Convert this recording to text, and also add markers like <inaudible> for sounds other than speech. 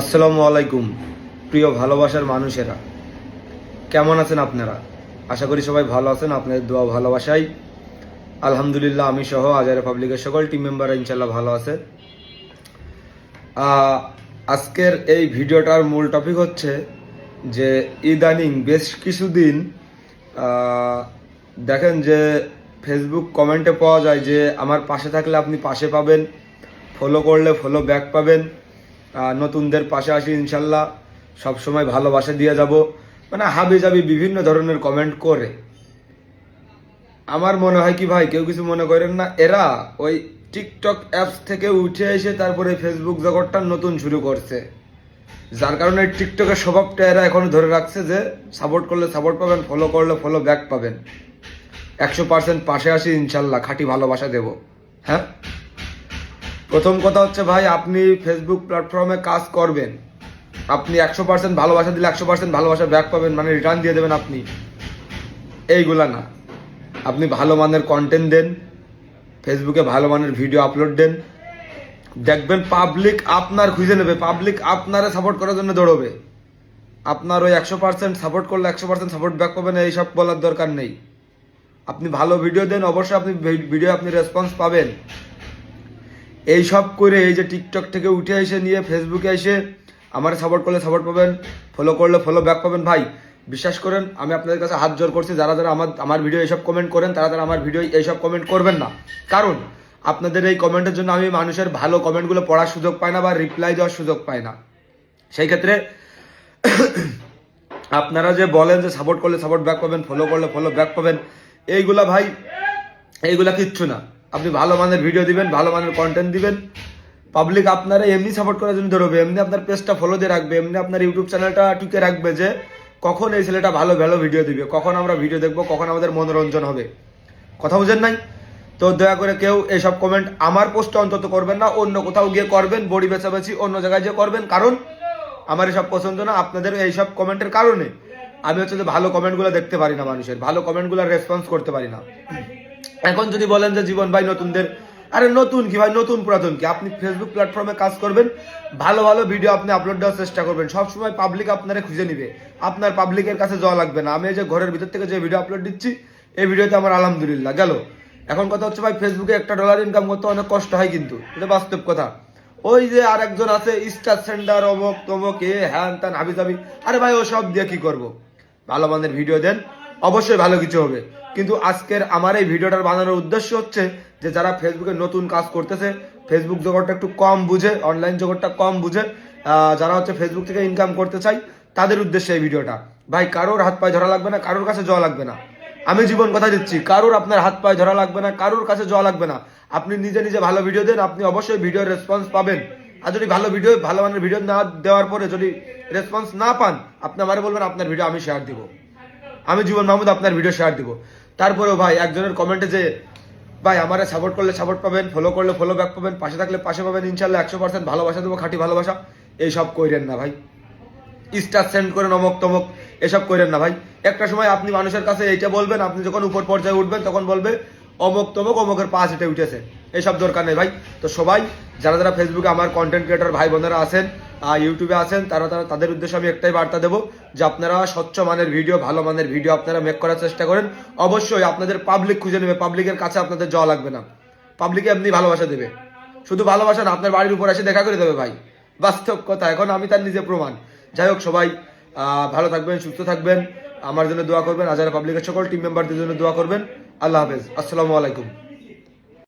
আসসালামু আলাইকুম, প্রিয় ভালোবাসার মানুষেরা। কেমন আছেন আপনারা? আশা করি সবাই ভালো আছেন, আপনাদের দোয়া ভালোবাসাই আলহামদুলিল্লাহ, আমি সহ আজারে পাবলিকের সকল টিম মেম্বার ইনশাল্লাহ ভালো আছে। আজকের এই ভিডিওটার মূল টপিক হচ্ছে যে, ইদানিং বেশ কিছুদিন দেখেন যে ফেসবুক কমেন্টে পাওয়া যায় যে, আমার পাশে থাকলে আপনি পাশে পাবেন ফলো করলে ফলো ব্যাক পাবেন। নতুনদের পাশে আসি ইনশাল্লাহ। সবসময় ভালোবাসা দিয়ে যাব। মানে হাবি যাবি বিভিন্ন ধরনের কমেন্ট করে। আমার মনে হয় কি ভাই, কেউ কিছু মনে করেন না? এরা ওই টিকটক অ্যাপস থেকে উঠে এসে তারপরে ফেসবুক জগৎটা নতুন শুরু করছে। যার কারণে টিকটকের স্বভাবটা এরা এখনও ধরে রাখছে যে সাপোর্ট করলে সাপোর্ট পাবেন ফলো করলে ফলো ব্যাক পাবেন। একশো পার্সেন্ট পাশে আসি ইনশাল্লাহ, খাঁটি ভালোবাসা দেব। হ্যাঁ? প্রথম কথা হচ্ছে ভাই, আপনি ফেসবুক প্ল্যাটফর্মে কাজ করবেন। আপনি একশো পার্সেন্ট ভালোবাসা দিলে একশো পার্সেন্ট ভালোবাসা ব্যাক পাবেন মানে রিটার্ন দিয়ে দেবেন আপনি। এইগুলা না। আপনি ভালো মানের কন্টেন্ট দেন ফেসবুকে ভালো মানের ভিডিও আপলোড দেন। দেখবেন পাবলিক আপনার খুঁজে নেবে পাবলিক আপনারে সাপোর্ট করার জন্য দৌড়বে। আপনার ওই একশো পার্সেন্ট সাপোর্ট করলে একশো পার্সেন্ট সাপোর্ট ব্যাক পাবেন, এইসব বলার দরকার নেই। আপনি ভালো ভিডিও দেন, অবশ্যই আপনি ভিডিও আপনি রেসপন্স পাবেন। এই সব করে এই যে টিকটক থেকে উঠে এসে নিয়ে ফেসবুকে এসে আমার সাপোর্ট করলে সাপোর্ট পাবেন ফলো করলে ফলো ব্যাক পাবেন। ভাই, বিশ্বাস করেন, আমি আপনাদের কাছে হাত জোর করছি, যারা যারা আমার আমার ভিডিও এইসব কমেন্ট করেন, তারা তারা আমার ভিডিও এইসব কমেন্ট করবেন না। কারণ, আপনাদের এই কমেন্টের জন্য আমি মানুষের ভালো কমেন্টগুলো পড়ার সুযোগ পাই না বা রিপ্লাই দেওয়ার সুযোগ পাই না। সেই ক্ষেত্রে <coughs> আপনারা যে বলেন যে সাপোর্ট করলে সাপোর্ট ব্যাক পাবেন ফলো করলে ফলো ব্যাক পাবেন, এইগুলা ভাই, এইগুলা কিচ্ছু না। আপনি ভালো মানের ভিডিও দিবেন, ভালো মানের কন্টেন্ট দিবেন। পাবলিক আপনারা এমনি সাপোর্ট করার জন্য ধরবে, এমনি আপনার পেজটা ফলো দিয়ে রাখবে, এমনি আপনার ইউটিউব চ্যানেলটা টুকে রাখবে যে কখন এই ছেলেটা ভালো ভালো ভিডিও দিবে, কখন আমরা ভিডিও দেখব, কখন আমাদের মনোরঞ্জন হবে। কথা বুঝেন নাই? তো দয়া করে কেউ এইসব কমেন্ট আমার পোস্টে অন্তত করবেন না, অন্য কোথাও গিয়ে করবেন, বড়ি বেচাবেচি, অন্য জায়গায় যে করবেন। কারণ আমার এসব পছন্দ না আপনাদের এইসব কমেন্টের কারণে। আমি হচ্ছে যে ভালো কমেন্টগুলো দেখতে পারি না মানুষের, ভালো কমেন্টগুলো রেসপন্স করতে পারি না। এখন যদি বলেন যে, জীবন ভাই নতুনদের, আরে নতুন কি ভাই, নতুন পুরাতন কি? আপনি ফেসবুক প্ল্যাটফর্মে কাজ করবেন, ভালো ভালো ভিডিও আপনি আপলোড দেওয়ার চেষ্টা করবেন। সবসময় পাবলিক আপনারা খুঁজে নিবে। আপনার পাবলিকের কাছে যাওয়া লাগবে না। আমি এই যে ঘরের ভিতর থেকে যে ভিডিও আপলোড দিচ্ছি, এই ভিডিওতে আমার আলহামদুলিল্লাহ গেল। এখন কথা হচ্ছে ভাই ফেসবুকে একটা ডলার ইনকাম করতে অনেক কষ্ট হয় কিন্তু। এটা বাস্তব কথা। ওই যে আর একজন আছে স্টার সেন্ডার অমক, তমক, এ, হ্যান, ত্যান হাবি জাবি আরে ভাই ও সব দিয়ে কি করব? ভালো মানের ভিডিও দেন। অবশ্যই ভালো কিছু হবে। কিন্তু আজকের আমার এই ভিডিওটার বানানোর উদ্দেশ্য হচ্ছে যে যারা ফেসবুকে নতুন কাজ করতেছে ফেসবুক জগৎটা একটু কম বুঝে অনলাইন জগৎটা কম বুঝে যারা হচ্ছে ফেসবুক থেকে ইনকাম করতে চাই তাদের উদ্দেশ্যে এই ভিডিওটা। ভাই, কারোর হাত পায়ে ধরা লাগবে না, কারোর কাছে যাওয়া লাগবে না। আমি জীবন কথা দিচ্ছি, কারোর আপনার হাত পায়ে ধরা লাগবে না, কারোর কাছে যাওয়া লাগবে না। আপনি নিজে নিজে ভালো ভিডিও দেন, আপনি অবশ্যই ভিডিওর রেসপন্স পাবেন। আর যদি ভালো ভিডিও ভালো মানের ভিডিও না দেওয়ার পরে যদি রেসপন্স না পান, আপনি আমারে বলবেন, আপনার ভিডিও আমি শেয়ার দিব। আমি জীবন মাহমুদ আপনার ভিডিও শেয়ার দিব। তারপরেও ভাই, একজনের কমেন্টে যে, ভাই, আমারে সাপোর্ট করলে সাপোর্ট পাবেন ফলো করলে ফলো ব্যাক পাবেন, পাশে থাকলে পাশে পাবেন ইনশাল্লাহ একশো পার্সেন্ট ভালোবাসা দেবো, খাঁটি ভালোবাসা। এইসব কইরেন না ভাই। স্টার সেন্ড করেন অমক তমক, এসব করেন না ভাই। একটা সময় আপনি মানুষের কাছে এইটা বলবেন, আপনি যখন উপর পর্যায়ে উঠবেন, তখন বলবে, অমক তমক, অমকের পাশ হেঁটে উঠেছে। এইসব দরকার নেই ভাই। তো সবাই, যারা যারা ফেসবুকে আমার কন্টেন্ট ক্রিয়েটর ভাই বোনেরা আছেন ইউটিউবে আছেন, তারা তারা তাদের উদ্দেশ্যে আমি একটাই বার্তা দেবো যে আপনারা স্বচ্ছ মানের ভিডিও ভালো মানের ভিডিও আপনারা মেক করার চেষ্টা করেন। অবশ্যই আপনাদের পাবলিক খুঁজে নেবে পাবলিকের কাছে আপনাদের যাওয়া লাগবে না। পাবলিকে এমনি ভালোবাসা দেবে। শুধু ভালোবাসা না, আপনার বাড়ির উপর এসে দেখা করে দেবে ভাই। বাস্তব কথা, এখন আমি তার নিজে প্রমাণ। যাই হোক সবাই ভালো থাকবেন, সুস্থ থাকবেন। আমার জন্য দোয়া করবেন আজারা পাবলিকের সকল টিম মেম্বারদের জন্য দোয়া করবেন, আল্লাহ হাফেজ। আসসালামু আলাইকুম।